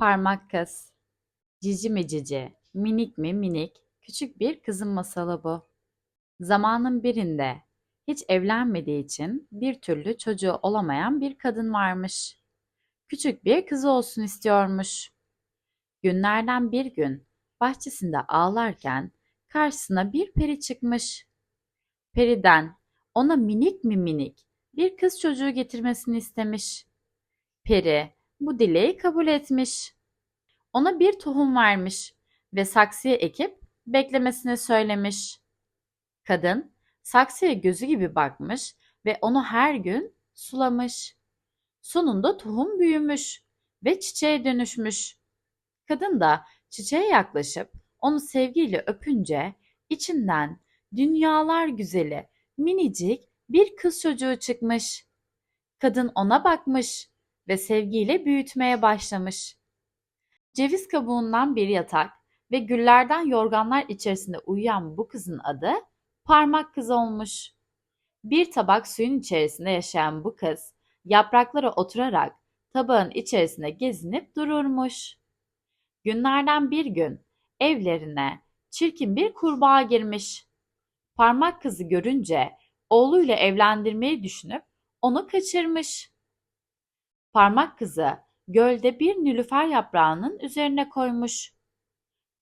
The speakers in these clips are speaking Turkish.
Parmak kız. Cici mi cici, minik mi minik, küçük bir kızın masalı bu. Zamanın birinde hiç evlenmediği için bir türlü çocuğu olamayan bir kadın varmış. Küçük bir kızı olsun istiyormuş. Günlerden bir gün bahçesinde ağlarken karşısına bir peri çıkmış. Periden ona minik mi minik bir kız çocuğu getirmesini istemiş. Peri bu dileği kabul etmiş. Ona bir tohum vermiş ve saksıya ekip beklemesini söylemiş. Kadın saksıya gözü gibi bakmış ve onu her gün sulamış. Sonunda tohum büyümüş ve çiçeğe dönüşmüş. Kadın da çiçeğe yaklaşıp onu sevgiyle öpünce içinden dünyalar güzeli minicik bir kız çocuğu çıkmış. Kadın ona bakmış ve sevgiyle büyütmeye başlamış. Ceviz kabuğundan bir yatak ve güllerden yorganlar içerisinde uyuyan bu kızın adı Parmak Kız olmuş. Bir tabak suyun içerisinde yaşayan bu kız yapraklara oturarak tabağın içerisinde gezinip dururmuş. Günlerden bir gün evlerine çirkin bir kurbağa girmiş. Parmak kızı görünce oğluyla evlendirmeyi düşünüp onu kaçırmış. Parmak kızı gölde bir nilüfer yaprağının üzerine koymuş.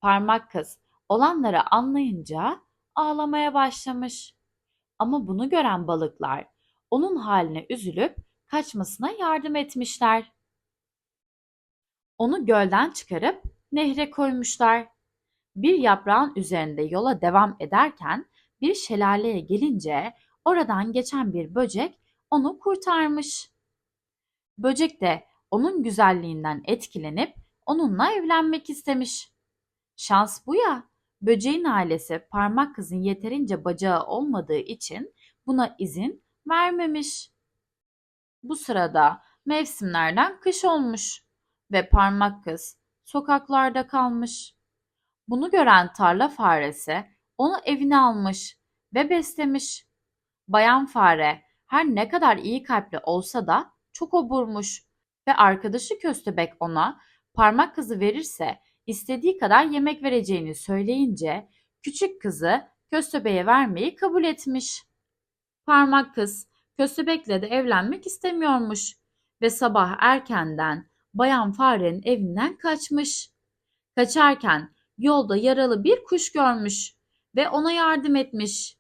Parmak kız olanları anlayınca ağlamaya başlamış. Ama bunu gören balıklar onun haline üzülüp kaçmasına yardım etmişler. Onu gölden çıkarıp nehre koymuşlar. Bir yaprağın üzerinde yola devam ederken bir şelaleye gelince oradan geçen bir böcek onu kurtarmış. Böcek de onun güzelliğinden etkilenip onunla evlenmek istemiş. Şans bu ya. Böceğin ailesi parmak kızın yeterince bacağı olmadığı için buna izin vermemiş. Bu sırada mevsimlerden kış olmuş ve parmak kız sokaklarda kalmış. Bunu gören tarla faresi onu evine almış ve beslemiş. Bayan fare her ne kadar iyi kalpli olsa da çok oburmuş ve arkadaşı köstebek ona parmak kızı verirse istediği kadar yemek vereceğini söyleyince küçük kızı köstebeğe vermeyi kabul etmiş. Parmak kız köstebekle de evlenmek istemiyormuş ve sabah erkenden bayan farenin evinden kaçmış. Kaçarken yolda yaralı bir kuş görmüş ve ona yardım etmiş.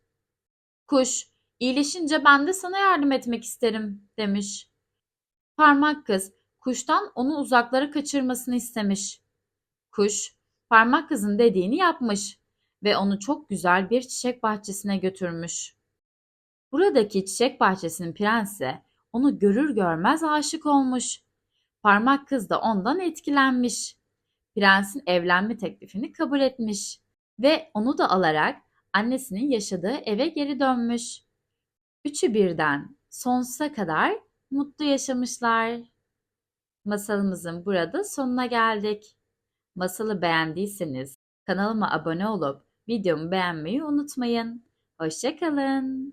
Kuş, iyileşince ben de sana yardım etmek isterim demiş. Parmak kız kuştan onu uzaklara kaçırmasını istemiş. Kuş, parmak kızın dediğini yapmış ve onu çok güzel bir çiçek bahçesine götürmüş. Buradaki çiçek bahçesinin prensi onu görür görmez aşık olmuş. Parmak kız da ondan etkilenmiş. Prensin evlenme teklifini kabul etmiş ve onu da alarak annesinin yaşadığı eve geri dönmüş. Üçü birden sonsuza kadar mutlu yaşamışlar. Masalımızın burada sonuna geldik. Masalı beğendiyseniz kanalıma abone olup videomu beğenmeyi unutmayın. Hoşçakalın.